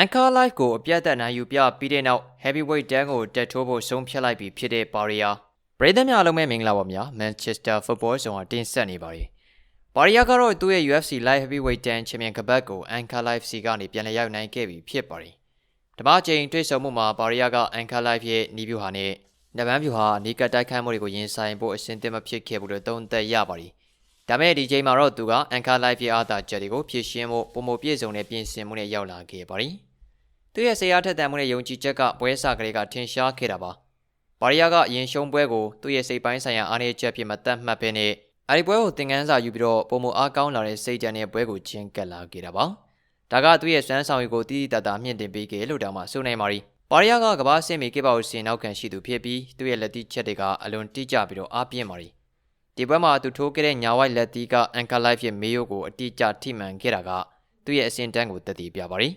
Anchor Live ကိုအပြတ်သက်နိုင်ယူပြပြီးတဲ့နောက် Heavyweight တန်းကိုတက်ထိုးဖို့ဆုံးဖြတ်လိုက်ပြီဖြစ်တဲ့ပါရီယာပရိသတ်များအားလုံးပဲမင်္ဂလာပါဗျာ Manchester Football ဆောင်ကတင်ဆက်နေပါရီပါရီယာကတော့သူ့ရဲ့ UFC Light Heavyweight တန်း Champion ကပတ်ကို Anchor Live စီကနေပြန်လည်ရောက်နိုင်ခဲ့ပြီဖြစ်ပါရီတမအချိန်တွေ့ဆုံမှုမှာပါရီယာက Anchor Live ရဲ့နီးပြူဟာနဲ့နဗန်းပြူဟာနီးကတိုက်ခိုက်မှုတွေကိုရင်ဆိုင်ဖို့အဆင်သင့်မဖြစ်ခဲ့ဘူးလို့သုံးသပ်ရပါရီ ဒါမဲ့ဒီချိန်မှာတော့သူက Anchor Live ရဲ့အားသာချက်တွေကိုဖြည့်ရှင်းဖို့ပုံမပြည့်စုံတဲ့ပြင်ဆင်မှုနဲ့ရောက်လာခဲ့ပါရီသူရဲ့ဆရာထက်တန်မှုနဲ့ယုံကြည်ချက်ကပွဲစားကလေးကထင်ရှားခဲ့တာပါပါရီယာကအရင်ရှုံးပွဲကိုသူ့ရဲ့စိတ်ပိုင်းဆိုင်ရာအားနည်းချက်ဖြစ်မတတ်မှတ်ဘဲနဲ့အဲဒီပွဲကိုသင်ခန်းစာယူပြီးတော့ပုံမအားကောင်းလာတဲ့စိတ်ဓာတ်နဲ့ပွဲကိုချင်းကပ်လာခဲ့တာပါဒါကသူ့ရဲ့စွမ်းဆောင်ရည်ကိုတည်တည်တတ်တာမြင့်တင်ပေးခဲ့လို့တောင်မှဆိုနိုင်ပါရီပါရီယာကကမ္ဘာ့ဆင်မီကေပါကိုစင်နောက်ခံရှိသူဖြစ်ပြီးသူ့ရဲ့လက်တီးချက်တွေကအလွန်တိကျပြီးတော့အားပြင်းပါရီ ဒီပွဲမှာသူထိုးခဲ့တဲ့ညာဝိုက်လက်တီးကအန်ကာလိုက်ရဲ့မေယိုကိုအတိအကျထိမှန်ခဲ့တာကသူ့ရဲ့အစင်တန်းကိုတည်တည်ပြပါရီ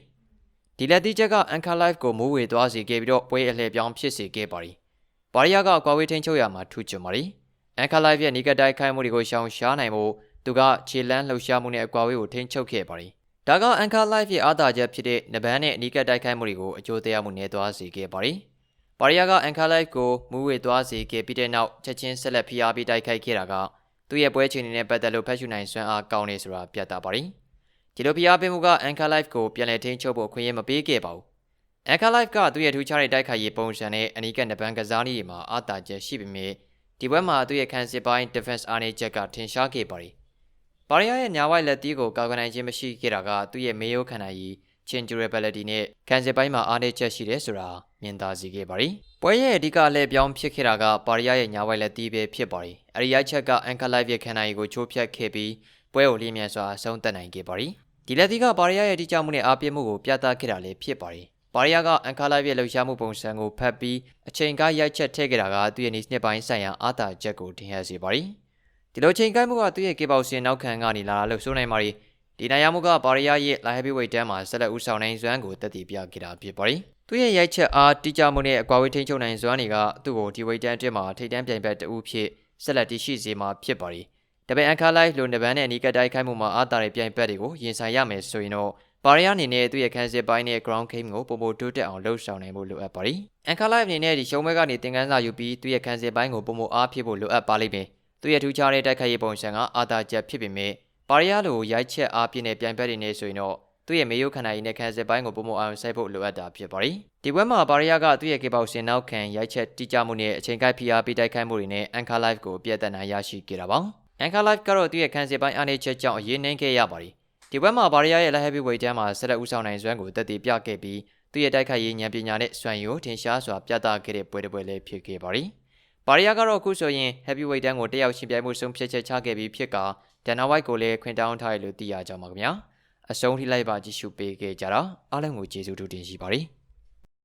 ဒီလက်တီးချက်က Anchor Life ကိုမိုးဝေသွားစေခဲ့ပြီးတော့ပွဲအလှည့်ပြောင်းဖြစ်စေခဲ့ပါရီပါရီယာကအကွာဝေးထိန်ချုပ်ရမှာထူးချွန်ပါရီ Anchor Life ရဲ့နီကတိုက်ခိုက်မှုတွေကိုရှောင်ရှားနိုင်ဖို့သူကခြေလန်းလှုပ်ရှားမှုနဲ့အကွာဝေးကိုထိန်ချုပ်ခဲ့ပါရီဒါက Anchor Life ရဲ့အားသာချက်ဖြစ်တဲ့နဘန်းနဲ့အနီးကပ်တိုက်ခိုက်မှုတွေကိုအကျိုးတရားမှုနဲ့သွားစေခဲ့ပါရီ ပါရီယာက Anchor Life ကိုမူးဝေသွားစေခဲ့ပြီးတဲ့နောက်ချက်ချင်းဆက်လက်ဖိအားပေးတိုက်ခိုက်ခဲ့တာကသူ့ရဲ့ပွဲချိန်တွေနဲ့ပတ်သက်လို့ဖက်ရှူနိုင်စွမ်းအားကောင်းနေဆိုတာပြသပါရီဒီလိုဖိအားပေးမှုက Anchor Life ကိုပြန်လည်ထိန်းချုပ်ဖို့ခွင့်ရမပေးခဲ့ပါဘူး Anchor Life ကသူ့ရဲ့ထူးခြားတဲ့တိုက်ခိုက်ရေးပုံစံနဲ့အနီးကပ်နဘန်ကစားနည်းတွေမှာအားသာချက်ရှိပေမဲ့ဒီဘက်မှာသူ့ရဲ့ခံစစ်ပိုင်း defense အားနည်းချက်ကထင်ရှားခဲ့ပါရီပါရီယာရဲ့ညာဝိုက်လက်တီးကိုကာကွယ်နိုင်ခြင်းမရှိခဲ့တာကသူ့ရဲ့မေယိုခန္ဓာရည် change durability နဲ့ခံစစ်ပိုင်းမှာအားနည်းချက်ရှိတယ်ဆိုတာ မြင်သာစေခဲ့ပါရီပွဲရဲ့အဓိကအလဲပြောင်းဖြစ်ခဲ့တာကပါရီယာရဲ့ညာဝိုက်လက်တီးပဲဖြစ်ပါရီအဲဒီရိုက်ချက်က Anchor Life ရဲ့ခန္ဓာရည်ကိုချိုးဖျက်ခဲ့ပြီးပွဲကိုလျင်မြန်စွာအဆုံးသတ်နိုင်ခဲ့ပါရီဒီလက်တီးကပါရီယာရဲ့အဓိကမှုနဲ့အားပြမှုကိုပြသခဲ့တာလည်းဖြစ်ပါရီပါရီယာကအန်ကာလာရဲ့လှုပ်ရှားမှုပုံစံကိုဖတ်ပြီးအချိန်ကားရိုက်ချက်ထည့်ခဲ့တာကသူ့ရဲ့နေနှစ်ပိုင်းဆိုင်ရာအာသာချက်ကိုထင်ဟပ်စေပါရီဒီလိုချိန်ကိုက်မှုကသူ့ရဲ့ကေပေါစင်နောက်ခံကနေလာလို့ဆိုနိုင်ပါရီ ဒီနိုင်ရမှုကပါရီယာရဲ့ light heavyweight တန်းမှာဆက်လက်ဦးဆောင်နိုင်စွမ်းကိုတက်တည်ပြခဲ့တာဖြစ်ပါရီသူ့ရဲ့ရိုက်ချက်အားတိကျမှုနဲ့အကွာဝေးထိန်းချုပ်နိုင်စွမ်းတွေကသူ့ကိုဒီ weight တန်းအတွင်းမှာထိပ်တန်းပြိုင်ဘက်တဦးဖြစ်ဆက်လက်တည်ရှိစေမှာဖြစ်ပါရီတပည့်အန်ကာလိုက်လိုနဘန်နဲ့အနီးကတိုက်ခိုက်မှုမှာအားတာတဲ့ပြိုင်ဘက်တွေကိုရင်ဆိုင်ရမယ်ဆိုရင်တော့ပါရီယာအနေနဲ့သူ့ရဲ့ခန်းစစ်ပိုင်းနဲ့ ground game ကိုပုံပုံတိုးတက်အောင်လှုပ်ဆောင်နိုင်ဖို့လိုအပ်ပါရီအန်ကာလိုက်အနေနဲ့ဒီရှုံးပွဲကနေသင်ခန်းစာယူပြီးသူ့ရဲ့ခန်းစစ်ပိုင်းကိုပုံပုံအားဖြစ်ဖို့လိုအပ်ပါလိမ့်မယ်သူ့ရဲ့ထူးခြားတဲ့တိုက်ခိုက်ရေးပုံစံကအာသာချက်ဖြစ်ပေမဲ့ ပါရီယာလိုရိုက်ချက်အားပြည့်တဲ့ပြိုင်ဘက်တွေနဲ့ဆိုရင်တော့သူ့ရဲ့မေယုခန္ဓာရည်နဲ့ခန်းစစ်ပိုင်းကိုပုံပုံအောင်စိုက်ဖို့လိုအပ်တာဖြစ်ပါရီဒီပွဲမှာပါရီယာကသူ့ရဲ့ကေပေါစင်နောက်ခံရိုက်ချက်တိကျမှုနဲ့အချိန်ကိုက်ဖိအားပေးတိုက်ခိုက်မှုတွေနဲ့အန်ကာလိုက်ကိုပြည့်တတ်နိုင်ရရှိခဲ့တာပါအန်ကာလိုက်ကတော့သူ့ရဲ့ခန်းစစ်ပိုင်းအားနည်းချက်ကြောင့်အရေးနှင်းခဲ့ရပါရီဒီဘက်မှာဘာရီယာရဲ့ light heavyweight တန်းမှာဆက်လက်ဦးဆောင်နိုင်စွမ်းကိုတက်တည်ပြခဲ့ပြီးသူ့ရဲ့တိုက်ခိုက်ရေးဉာဏ်ပညာနဲ့စွမ်းရည်ကိုထင်ရှားစွာပြသခဲ့တဲ့ပွဲတစ်ပွဲလည်းဖြစ်ခဲ့ပါရီ။ဘာရီယာကတော့အခုဆိုရင် heavyweight တန်းကိုတက်ရောက်ရှင်ပြိုင်မှုဆုံးဖြတ်ချက်ချခဲ့ပြီးဖြစ်က ဒန်နာဝိုက်ကိုလည်းခွင့်တောင်းထားရလို့သိရကြပါခင်ဗျာ။အဆုံးထိလိုက်ပါကြည့်ရှုပေးခဲ့ကြတာအားလုံးကိုကျေးဇူးတူတင်ရှိပါရီ။